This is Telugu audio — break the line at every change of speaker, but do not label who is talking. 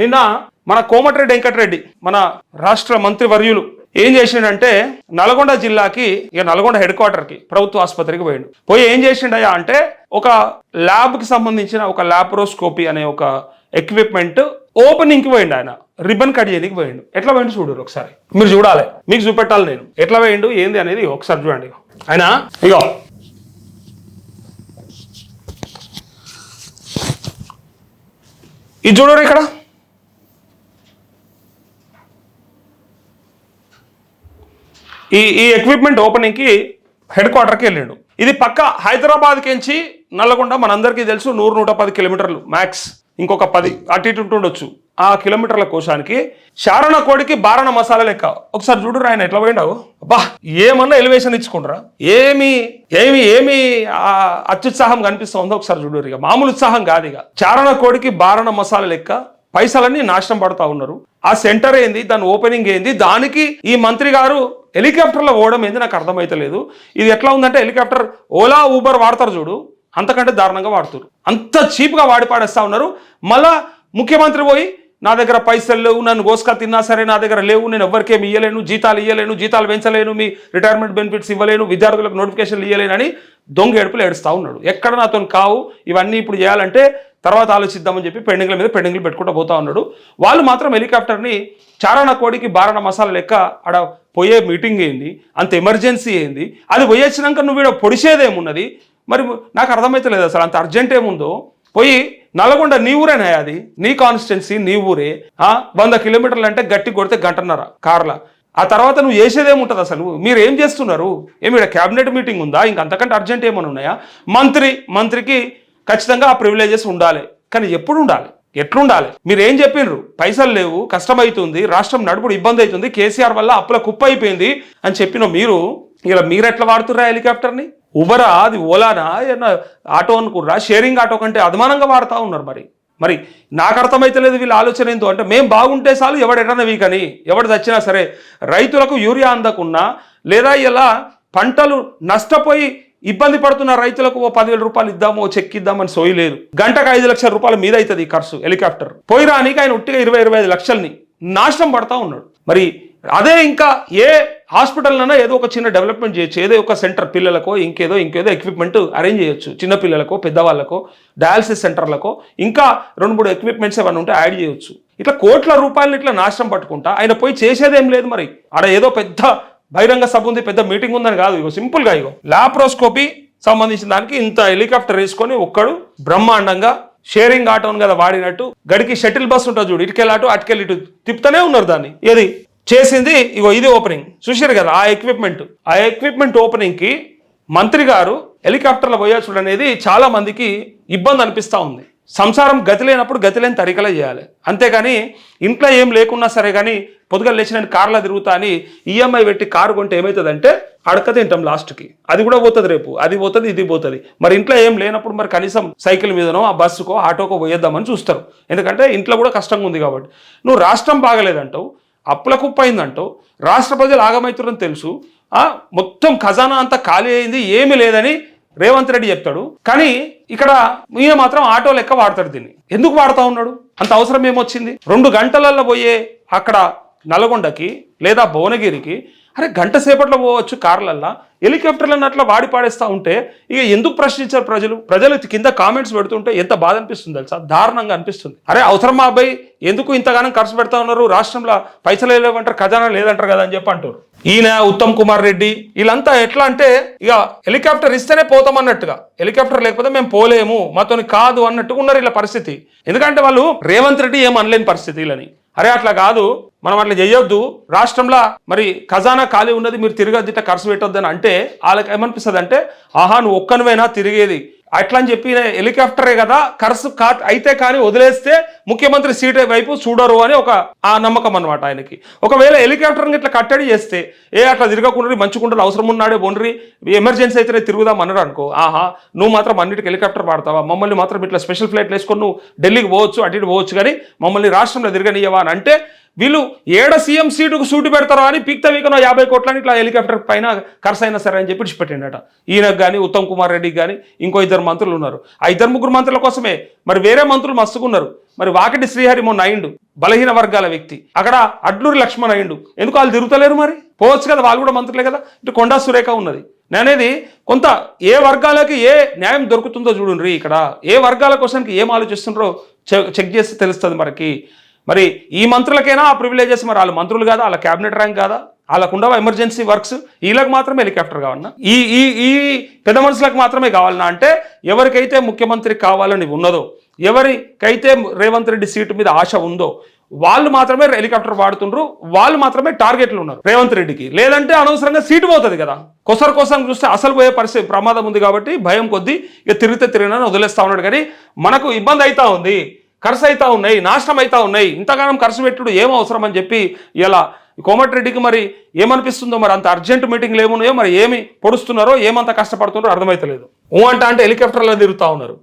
నిన్న మన కోమటిరెడ్డి వెంకటరెడ్డి మన రాష్ట్ర మంత్రి వర్యులు ఏం చేసిండంటే నల్గొండ జిల్లాకి ఇక నల్గొండ హెడ్ క్వార్టర్కి ప్రభుత్వ ఆసుపత్రికి పోయిండు. పోయి ఏం చేసిండయా అంటే ఒక ల్యాబ్కి సంబంధించిన ఒక ల్యాప్రోస్కోపీ అనే ఒక ఎక్విప్మెంట్ ఓపెనింగ్కి పోయిండు ఆయన. రిబ్బన్ కట్ చేయడానికి పోయిండు. ఎట్లా పోయిండు చూడు ఒకసారి. మీరు చూడాలి. మీకు చూపెట్టాలి నేను. ఎట్లా పోయిండు ఏంది అనేది ఒకసారి చూడండి. ఆయన ఇగో. ఇది చూడరు ఇక్కడ. ఈ ఈ ఎక్విప్మెంట్ ఓపెనింగ్కి హెడ్ క్వార్టర్కి వెళ్ళిండు. ఇది పక్క హైదరాబాద్కి ఎంచి నల్లగొండ మనందరికీ తెలుసు నూరు నూట పది కిలోమీటర్లు మ్యాక్స్ ఇంకొక పది అటు ఇటు ఉండొచ్చు ఆ కిలోమీటర్ల కోశానికి శారణ కోడికి బారణ మసాలా లెక్క. ఒకసారి చూడు ఆయన ఎట్లా పోయిండావు? అబ్బా ఏమన్నా ఎలివేషన్ ఇచ్చుకుంటారా ఏమి ఏమి ఏమి అత్యుత్సాహం కనిపిస్తుందో ఒకసారి చూడు ఇక. మామూలు ఉత్సాహం కాదు ఇక. చారణ కోడికి బారణ మసాలా లెక్క. పైసలన్నీ నాశనం పడతా ఉన్నారు. ఆ సెంటర్ ఏంది? దాని ఓపెనింగ్ ఏంది? దానికి ఈ మంత్రి గారు హెలికాప్టర్లో పోవడం ఏంది? నాకు అర్థమైతలేదు. ఇది ఎట్లా ఉందంటే హెలికాప్టర్ ఓలా ఊబర్ వాడతారు చూడు. అంతకంటే దారుణంగా వాడుతారు. అంత చీప్గా వాడి పాడేస్తా ఉన్నారు. మళ్ళా ముఖ్యమంత్రి పోయి నా దగ్గర పైసలు లేవు నన్ను గోస్కా తిన్నా సరే నా దగ్గర లేవు నేను ఎవరికేమి ఇయ్యలేను జీతాలు ఇయ్యలేను జీతాలు పెంచలేను మీ రిటైర్మెంట్ బెనిఫిట్స్ ఇవ్వలేను విద్యార్థులకు నోటిఫికేషన్లు ఇవ్వలేనని దొంగ ఏడుపులు ఏడుస్తూ ఉన్నాడు. ఎక్కడ నాతో కావు ఇవన్నీ ఇప్పుడు చేయాలంటే తర్వాత ఆలోచిద్దామని చెప్పి పెండింగ్ల మీద పెండింగ్లు పెట్టుకుంటూ పోతా ఉన్నాడు. వాళ్ళు మాత్రం హెలికాప్టర్ని చారణ కోడికి బారణ మసాలా లెక్క ఆడ పోయే మీటింగ్ ఏంది అంత ఎమర్జెన్సీ ఏంది అది పోయొచ్చినాక నువ్వు ఈడ పొడిచేదేమున్నది మరి నాకు అర్థమైతలేదు అసలు అంత అర్జెంట్ ఏముందో? పోయి నల్గొండ నీ ఊరేనా అది? నీ కాన్స్టిట్యున్సీ నీ ఊరే. ఆ? వంద కిలోమీటర్లు అంటే గట్టి కొడితే గంటన్నర కార్ల. ఆ తర్వాత నువ్వు చేసేదేముంటుంది అసలు? మీరు ఏం చేస్తున్నారు? ఏమి ఇక్కడ క్యాబినెట్ మీటింగ్ ఉందా? ఇంకంతకంటే అర్జెంట్ ఏమైనా ఉన్నాయా? మంత్రి మంత్రికి ఖచ్చితంగా ఆ ప్రివిలేజెస్ ఉండాలి. కానీ ఎప్పుడు ఉండాలి? ఎట్లుండాలి? మీరు ఏం చెప్పిండ్రు పైసలు లేవు కష్టమవుతుంది రాష్ట్రం నడుపుడు ఇబ్బంది అవుతుంది కేసీఆర్ వల్ల అప్పుల కుప్ప అయిపోయింది అని చెప్పిన మీరు ఇలా మీరు ఎట్లా వాడుతుర్రా హెలికాప్టర్ని ఉబరా అది ఓలానా ఏమన్నా ఆటో అనుకుర్రా షేరింగ్ ఆటో కంటే అధమానంగా వాడుతూ ఉన్నారు మరి. మరి నాకు అర్థమైతలేదు వీళ్ళ ఆలోచన ఏంటో అంటే మేము బాగుంటే చాలు ఎవడెటన్నా వీకని ఎవడు చచ్చినా సరే రైతులకు యూరియా అందకున్నా లేదా ఇలా పంటలు నష్టపోయి ఇబ్బంది పడుతున్న రైతులకు ఓ పదివేల రూపాయలు ఇద్దాము ఓ చెక్ ఇద్దామని సోయలేదు గంటకు ఐదు లక్షల రూపాయల మీద అవుతుంది ఈ ఖర్చు హెలికాప్టర్. పోయిరానికి ఆయన ఉట్టిగా ఇరవై ఇరవై ఐదు లక్షల్ని నాశనం పడతా ఉన్నాడు. మరి అదే ఇంకా ఏ హాస్పిటల్లోనే ఏదో ఒక చిన్న డెవలప్మెంట్ చేయొచ్చు. ఏదో ఒక సెంటర్ పిల్లలకో ఇంకేదో ఇంకేదో ఎక్విప్మెంట్ అరేంజ్ చేయొచ్చు. చిన్నపిల్లలకో పెద్దవాళ్ళకో డయాలసిస్ సెంటర్లకో ఇంకా రెండు మూడు ఎక్విప్మెంట్స్ ఏమైనా ఉంటే యాడ్ చేయొచ్చు. ఇట్లా కోట్ల రూపాయలను ఇట్లా నాశనం పట్టుకుంటా ఆయన పోయి చేసేదేం లేదు మరి. ఆడ ఏదో పెద్ద బహిరంగ సభ ఉంది పెద్ద మీటింగ్ ఉందని కాదు ఇగో సింపుల్గా ఇగో. లాప్రోస్కోపీ సంబంధించిన దానికి ఇంత హెలికాప్టర్ వేసుకొని ఒక్కడు బ్రహ్మాండంగా షేరింగ్ ఆటోను కదా వాడినట్టు గడికి షటిల్ బస్ ఉంటుంది చూడు ఇటుకెళ్ళాటు అటుకెళ్ళి ఇటు తిప్పుతూనే ఉన్నారు దాన్ని. ఏది? చేసింది ఇగో ఇది ఓపెనింగ్ చూసారు కదా ఆ ఎక్విప్మెంట్ ఆ ఎక్విప్మెంట్ ఓపెనింగ్కి మంత్రి గారు హెలికాప్టర్లో పోయొచ్చుడు అనేది చాలా మందికి ఇబ్బంది అనిపిస్తూ ఉంది. సంసారం గతి లేనప్పుడు గతి లేని తరికలే చేయాలి. అంతేగాని ఇంట్లో ఏం లేకున్నా సరే కానీ పొద్దుగా లేచిన కార్లో తిరుగుతా అని ఈఎంఐ పెట్టి కారు కొంటే ఏమవుతుందంటే అడక తింటాం లాస్ట్కి. అది కూడా పోతుంది రేపు. అది పోతుంది ఇది పోతుంది. మరి ఇంట్లో ఏం లేనప్పుడు మరి కనీసం సైకిల్ మీదనో ఆ బస్సుకో ఆటోకో పోయేద్దామని చూస్తారు. ఎందుకంటే ఇంట్లో కూడా కష్టంగా ఉంది కాబట్టి. నువ్వు రాష్ట్రం బాగలేదంటావు. అప్పుల కుప్పైందంటూ రాష్ట్ర ప్రజలు ఆగమవుతారని తెలుసు. మొత్తం ఖజానా అంతా ఖాళీ అయింది ఏమీ లేదని రేవంత్ రెడ్డి చెప్తాడు. కానీ ఇక్కడ ఈయన మాత్రం ఆటో లెక్క వాడతాడు దీన్ని. ఎందుకు వాడుతూ ఉన్నాడు? అంత అవసరం ఏమొచ్చింది? రెండు గంటలలో పోయే అక్కడ నల్గొండకి లేదా భువనగిరికి అరే గంట సేపట్లో పోవచ్చు కార్లల్లా హెలికాప్టర్లను అట్లా వాడి పాడేస్తూ ఉంటే ఇక ఎందుకు ప్రశ్నించారు ప్రజలు? ప్రజలు కింద కామెంట్స్ పెడుతుంటే ఎంత బాధ అనిపిస్తుంది తెలుసా? దారుణంగా అనిపిస్తుంది. అరే అవసరం మా అబ్బాయి? ఎందుకు ఇంతగానం ఖర్చు పెడతా ఉన్నారు? రాష్ట్రంలో పైసలు లేవంటారు ఖజానా లేదంటారు కదా అని చెప్పి అంటారు ఈయన ఉత్తమ్ కుమార్ రెడ్డి వీళ్ళంతా ఎట్లా అంటే ఇక హెలికాప్టర్ ఇస్తేనే పోతాం అన్నట్టుగా. హెలికాప్టర్ లేకపోతే మేము పోలేము మాతోని కాదు అన్నట్టుగా ఉన్నారు ఇలా పరిస్థితి. ఎందుకంటే వాళ్ళు రేవంత్ రెడ్డి ఏం అనలేని పరిస్థితి వీళ్ళని. అరే అట్లా కాదు మనం అట్లా చేయొద్దు. రాష్ట్రంలో మరి ఖజానా ఖాళీ ఉన్నది మీరు తిరగద్దు ఖర్చు పెట్టొద్దని అంటే వాళ్ళకి ఏమనిపిస్తుంది అంటే ఆహా నువ్వు ఒక్కనివైనా తిరిగేది. అట్లా అని చెప్పి హెలికాప్టరే కదా ఖర్చు కా అయితే కానీ వదిలేస్తే ముఖ్యమంత్రి సీట్ వైపు చూడరు అని ఒక ఆ నమ్మకం అనమాట ఆయనకి. ఒకవేళ హెలికాప్టర్ ఇట్లా కట్టడి చేస్తే ఏ అట్లా తిరగకుండా మంచుకుంటారు అవసరం ఉన్నాడే బొండ్రి ఎమర్జెన్సీ అయితేనే తిరుగుదాం అన్నారు అనుకో ఆహా నువ్వు మాత్రం అన్నిటికి హెలికాప్టర్ వాడతావా? మమ్మల్ని మాత్రం ఇట్లా స్పెషల్ ఫ్లైట్లు వేసుకొని నువ్వు ఢిల్లీకి పోవచ్చు అటు ఇటు పోవచ్చు కానీ మమ్మల్ని రాష్ట్రంలో తిరగనియవా అని అంటే వీళ్ళు ఏడ సీఎం సీటుకు సూటు పెడతారో అని పిక్త వీకనో యాభై కోట్లని ఇట్లా హెలికాప్టర్ పైన ఖర్చు అయినా సరే అని చెప్పి పెట్టిండట ఈయనకు కానీ ఉత్తమ్ కుమార్ రెడ్డికి కానీ ఇంకో ఇద్దరు మంత్రులు ఉన్నారు. ఆ ఇద్దరు ముగ్గురు మంత్రుల కోసమే మరి వేరే మంత్రులు మస్తుకున్నారు. మరి వాకిటి శ్రీహరి మొన్న అయిండు బలహీన వర్గాల వ్యక్తి. అక్కడ అడ్లూరి లక్ష్మణ్ అయిండు. ఎందుకు వాళ్ళు తిరుగుతలేరు మరి? పోవచ్చు కదా వాళ్ళు కూడా మంత్రులే కదా. ఇటు కొండా సురేఖ ఉన్నది. నేనేది కొంత ఏ వర్గాలకి ఏ న్యాయం దొరుకుతుందో చూడండి ఇక్కడ. ఏ వర్గాల కోసానికి ఏం ఆలోచిస్తుండ్రో చెక్ చేసి తెలుస్తుంది మనకి. మరి ఈ మంత్రులకైనా ఆ ప్రివిలేజెస్ మరి వాళ్ళ మంత్రులు కాదా? వాళ్ళ క్యాబినెట్ ర్యాంక్ కాదా? వాళ్ళకు ఉండవా ఎమర్జెన్సీ వర్క్స్ వీళ్ళకి మాత్రమే హెలికాప్టర్ కావాలన్నా ఈ ఈ ఈ పెద్ద మనుషులకు మాత్రమే కావాలన్నా అంటే ఎవరికైతే ముఖ్యమంత్రి కావాలని ఉన్నదో ఎవరికైతే రేవంత్ రెడ్డి సీటు మీద ఆశ ఉందో వాళ్ళు మాత్రమే హెలికాప్టర్ వాడుతుండ్రు వాళ్ళు మాత్రమే టార్గెట్లు ఉన్నారు రేవంత్ రెడ్డికి. లేదంటే అనవసరంగా సీటు పోతుంది కదా. కొసరు కోసం చూస్తే అసలు పోయే పరిస్థితి ప్రమాదం ఉంది కాబట్టి భయం కొద్దీ ఇక తిరిగితే తిరిగినని వదిలేస్తా ఉన్నాడు కానీ మనకు ఇబ్బంది అవుతా ఉంది. ఖర్చు అవుతా ఉన్నాయి నాశనం అవుతా ఉన్నాయి. ఇంతగానం ఖర్చు పెట్టుడు ఏం అవసరం అని చెప్పి ఇలా కోమటిరెడ్డికి మరి ఏమనిపిస్తుందో మరి అంత అర్జెంట్ మీటింగ్లు ఏమున్నాయో మరి ఏమి పొడుస్తున్నారో ఏమంత కష్టపడుతున్నారో అర్థమైతలేదు. ఊ అంట అంటే హెలికాప్టర్లో తిరుగుతూ ఉన్నారు.